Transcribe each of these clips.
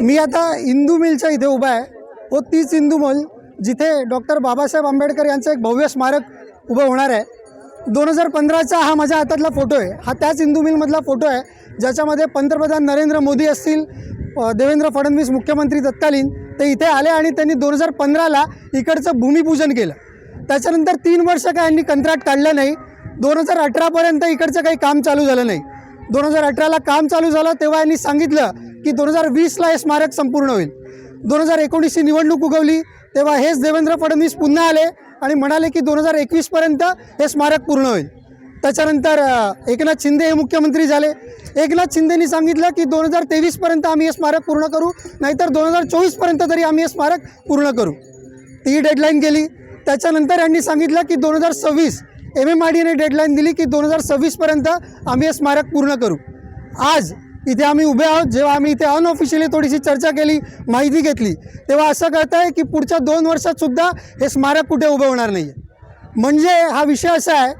मी आता इंदू मिलच्या इथे उभा आहे. व तीच इंदू मिल जिथे डॉक्टर बाबासाहेब आंबेडकर यांचं एक भव्य स्मारक उभं होणार आहे. दोन हजार पंधराचा हा माझ्या हातातला फोटो आहे. हा त्याच इंदू मिलमधला फोटो आहे ज्याच्यामध्ये पंतप्रधान नरेंद्र मोदी असतील देवेंद्र फडणवीस मुख्यमंत्री तत्कालीन ते इथे आले आणि त्यांनी दोन हजार पंधराला इकडचं भूमिपूजन केलं. त्याच्यानंतर तीन वर्ष काय यांनी कंत्राट काढलं नाही दोन हजार अठरापर्यंत इकडचं काही काम चालू झालं नाही. दोन हजार अठराला काम चालू झालं तेव्हा यांनी सांगितलं की दोन हजार वीसला हे स्मारक संपूर्ण होईल. दोन हजार एकोणीसची निवडणूक उगवली तेव्हा हेच देवेंद्र फडणवीस पुन्हा आले आणि म्हणाले की दोन हजार एकवीसपर्यंत हे स्मारक पूर्ण होईल. त्याच्यानंतर एकनाथ शिंदे हे मुख्यमंत्री झाले. एकनाथ शिंदेनी सांगितलं की दोन हजार तेवीसपर्यंत आम्ही हे स्मारक पूर्ण करू नाहीतर दोन हजार चोवीसपर्यंत तरी आम्ही हे स्मारक पूर्ण करू. ती डेडलाईन गेली. त्याच्यानंतर यांनी सांगितलं की दोन हजार सव्वीस एम एम आर डीने डेडलाईन दिली की दोन हजार सव्वीसपर्यंत आम्ही हे स्मारक पूर्ण करू. आज इथे आम्ही उभे आहोत. जेव्हा आम्ही इथे अनऑफिशियली थोडीशी चर्चा केली माहिती घेतली तेव्हा असं कळतं आहे की पुढच्या दोन वर्षातसुद्धा हे स्मारक कुठे उभं होणार नाही आहे म्हणजे हा विषय असा आहे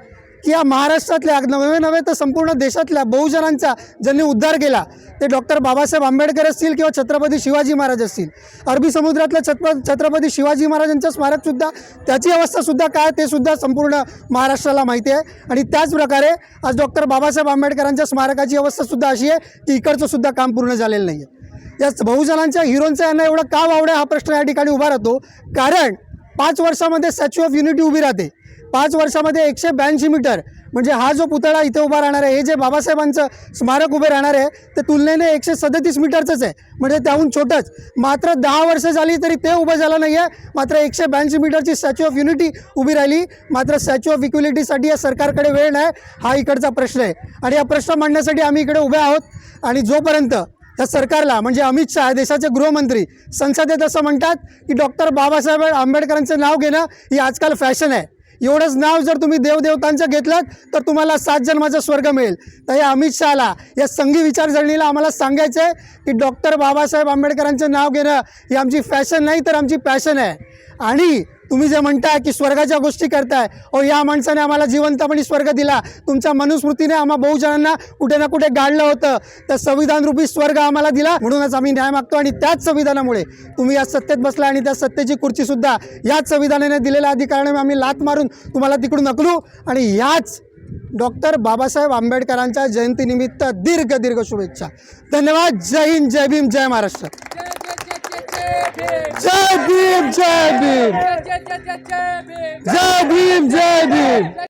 की या महाराष्ट्रातल्या नवे नव्हे तर संपूर्ण देशातल्या बहुजनांचा ज्यांनी उद्धार केला ते डॉक्टर बाबासाहेब आंबेडकर असतील किंवा छत्रपती शिवाजी महाराज असतील. अरबी समुद्रातल्या छत्र छत्रपती शिवाजी महाराजांचं स्मारकसुद्धा त्याची अवस्थासुद्धा काय ते सुद्धा संपूर्ण महाराष्ट्राला माहिती आहे. आणि त्याचप्रकारे आज डॉक्टर बाबासाहेब आंबेडकरांच्या स्मारकाची अवस्थासुद्धा अशी आहे की इकडचं सुद्धा काम पूर्ण झालेलं नाही आहे याच बहुजनांच्या हिरोंचा यांना एवढं का वावडं हा प्रश्न या ठिकाणी उभा राहतो? कारण पाच वर्षामध्ये स्टॅच्यू ऑफ युनिटी उभी राहते. पाच वर्षामध्ये एकशे ब्याऐंशी मीटर म्हणजे हा जो पुतळा इथे उभा राहणार आहे हे जे बाबासाहेबांचं स्मारक उभे राहणार आहे ते तुलनेने एकशे सदतीस मीटरचंच आहे. म्हणजे त्याहून छोटंच. मात्र दहा वर्ष झाली तरी ते उभं झालं नाही आहे मात्र एकशे ब्याऐंशी मीटरची स्टॅच्यू ऑफ युनिटी उभी राहिली. मात्र स्टॅच्यू ऑफ इक्विलिटीसाठी या सरकारकडे वेळ नाही हा इकडचा प्रश्न आहे. आणि हा प्रश्न मांडण्यासाठी आम्ही इकडे उभे आहोत. आणि जोपर्यंत या सरकारला म्हणजे अमित शहा देशाचे गृहमंत्री संसदेत असं म्हणतात की डॉक्टर बाबासाहेब आंबेडकरांचं नाव घेणं ही आजकाल फॅशन आहे. एवढंच नाव जर तुम्ही देवदेवतांचं घेतलं तर तुम्हाला सात जन्माचा स्वर्ग मिळेल. तर या अमित शहाला या संघी विचारसरणीला आम्हाला सांगायचं आहे की डॉक्टर बाबासाहेब आंबेडकरांचं नाव घेणं ही आमची फॅशन नाही तर आमची पॅशन आहे. आणि तुम्ही जे म्हणताय की स्वर्गाच्या गोष्टी करताय ओ या माणसाने आम्हाला जिवंतपणी स्वर्ग दिला. तुमच्या मनुस्मृतीने आम्हा बहुजनांना कुठे ना कुठे गाडलं होतं. तर संविधान रूपी स्वर्ग आम्हाला दिला म्हणूनच आम्ही न्याय मागतो आणि त्याच संविधानामुळे तुम्ही या सत्तेत बसला आणि त्या सत्तेची खुर्चीसुद्धा याच संविधानाने दिलेल्या अधिकाराने आम्ही लात मारून तुम्हाला तिकडून नकलू आणि याच डॉक्टर बाबासाहेब आंबेडकरांच्या जयंतीनिमित्त दीर्घ दीर्घ शुभेच्छा. धन्यवाद. जय हिंद जय भीम जय महाराष्ट्र. जय भीम जय भीम जय भीम जय भीम